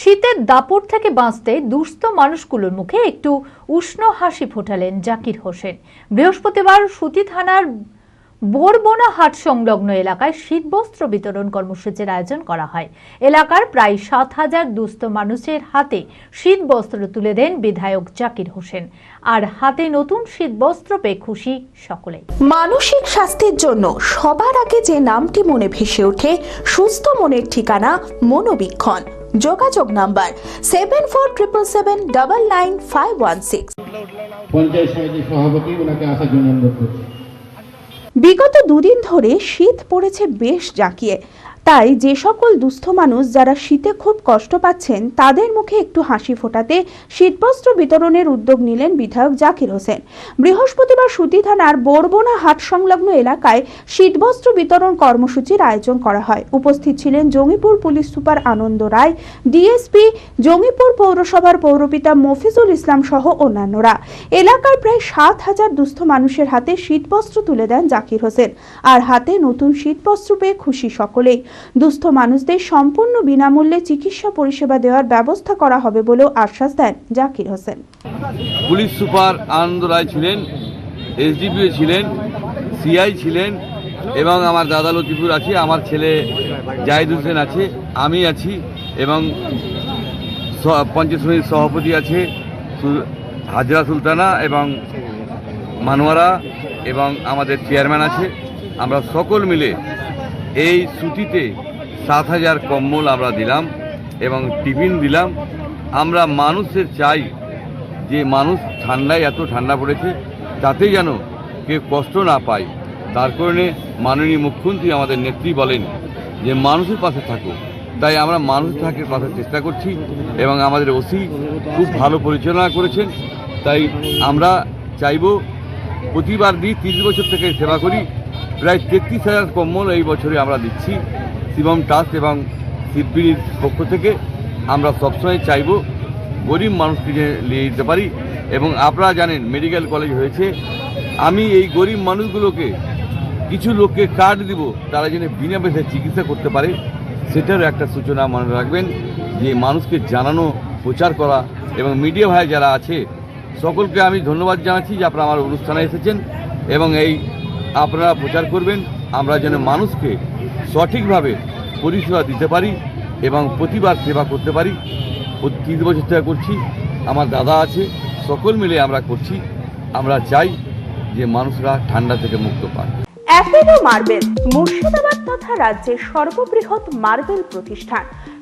শীতের দাপট থেকে বাঁচতে দুস্থ মানুষগুলোর মুখে একটু উষ্ণ হাসি ফোটালেন জাকির হোসেন। বৃহস্পতিবার সুতি থানার বোরবোনা হাট সংলগ্ন এলাকায় শীতবস্ত্র বিতরণ কর্মসূচির আয়োজন করা হয়। এলাকার প্রায় সাত হাজার দুস্থ মানুষের হাতে শীতবস্ত্র তুলে দেন বিধায়ক জাকির হোসেন। আর হাতে নতুন শীতবস্ত্র পেয়ে খুশি সকলে মানসিক স্বাস্থ্যের জন্য সবার আগে যে নামটি মনে ভেসে ওঠে, সুস্থ মনের ঠিকানা মনোবীক্ষণ। যোগাযোগ number seven four triple seven double nine five one six. Panchayat সমিতির সভাপতি ওনাকে আসার জন্য অনুরোধ করছি। বিগত দুদিন ধরে শীত পড়েছে বেশ জাঁকিয়ে। তাই যে সকল দুস্থ মানুষ যারা শীতে খুব কষ্ট পাচ্ছেন, তাদের মুখে একটু হাসি ফোটাতে শীতবস্ত্র বিতরণের উদ্যোগ নিলেন বিধায়ক জাকির হোসেন। বৃহস্পতিবার সুতি থানার বোরবোনা হাট সংলগ্ন এলাকায় শীতবস্ত্র বিতরণ কর্মসূচির আয়োজন করা হয়। উপস্থিত ছিলেন Jangipur police super Anand Roy, DSP Jangipur পৌরসভার পৌরপিতা মফিজুল ইসলাম সহ অন্যান্যরা। এলাকার প্রায় সাত হাজার দুস্থ মানুষের হাতে শীতবস্ত্র তুলে দেন জাকির হোসেন। আর হাতে নতুন শীতবস্ত্র পেয়ে খুশি সকলেই। দুস্থ মানুষদের সম্পূর্ণ বিনামূল্যে চিকিৎসা পরিষেবা দেওয়ার ব্যবস্থা করা হবে বলেও আশ্বাস দেন জাকির হোসেন। পুলিশ সুপার আনন্দ রায় ছিলেন, এসডিপিও ছিলেন, সিআই ছিলেন এবং আমার দাদা লতিফুর আছে, আমার ছেলে জাহিদ হোসেন আছে, আমি আছি এবং পঞ্চায়েত সমিতির সভাপতি আছে হাজরা সুলতানা এবং মানোয়ারা এবং আমাদের চেয়ারম্যান আছে। আমরা সকল মিলে এই ছুটিতে সাত হাজার কম্বল আমরা দিলাম এবং টিফিন দিলাম। আমরা মানুষের চাই যে মানুষ ঠান্ডায় এত ঠান্ডা পড়েছে তাতে যেন কেউ কষ্ট না পায়। তার কারণে মাননীয় মুখ্যমন্ত্রী আমাদের নেত্রী বলেন যে, মানুষের পাশে থাকো। তাই আমরা মানুষ থাকার পাশে চেষ্টা করছি এবং আমাদের ওসি খুব ভালো পরিচালনা করেছেন। তাই আমরা চাইব প্রতিবার দিই তিরিশ বছর থেকে সেবা করি। প্রায় তেত্রিশ হাজার কম্বল এই বছরে আমরা দিচ্ছি। শিবম ট্রাস্ট এবং শিবপির পক্ষ থেকে আমরা সবসময় চাইব গরিব মানুষকে নিয়ে যেতে পারি এবং আপনারা জানেন মেডিকেল কলেজ হয়েছে। আমি এই গরিব মানুষগুলোকে কিছু লোককে কার্ড দিব, তারা যেন বিনা পয়সায় চিকিৎসা করতে পারে, সেটারও একটা সূচনা মনে রাখবেন যে মানুষকে জানানো, প্রচার করা এবং মিডিয়া ভাই যারা আছে, সকলকে আমি ধন্যবাদ জানাচ্ছি যে আপনারা আমার অনুষ্ঠানে এসেছেন এবং এই আপনারা প্রচার করবেন, আমরা যেন মানুষকে সঠিকভাবে পরিষেবা দিতে পারি এবং প্রতিবার সেবা করতে পারি। তিন বছর থেকে করছি, আমার দাদা আছে, সকল মিলে আমরা করছি। আমরা চাই যে মানুষরা ঠান্ডা থেকে মুক্ত পায় অ্যাপেলো মার্বেল মুর্শিদাবাদ তথা রাজ্যের সর্ববৃহৎ মার্বেল প্রতিষ্ঠান।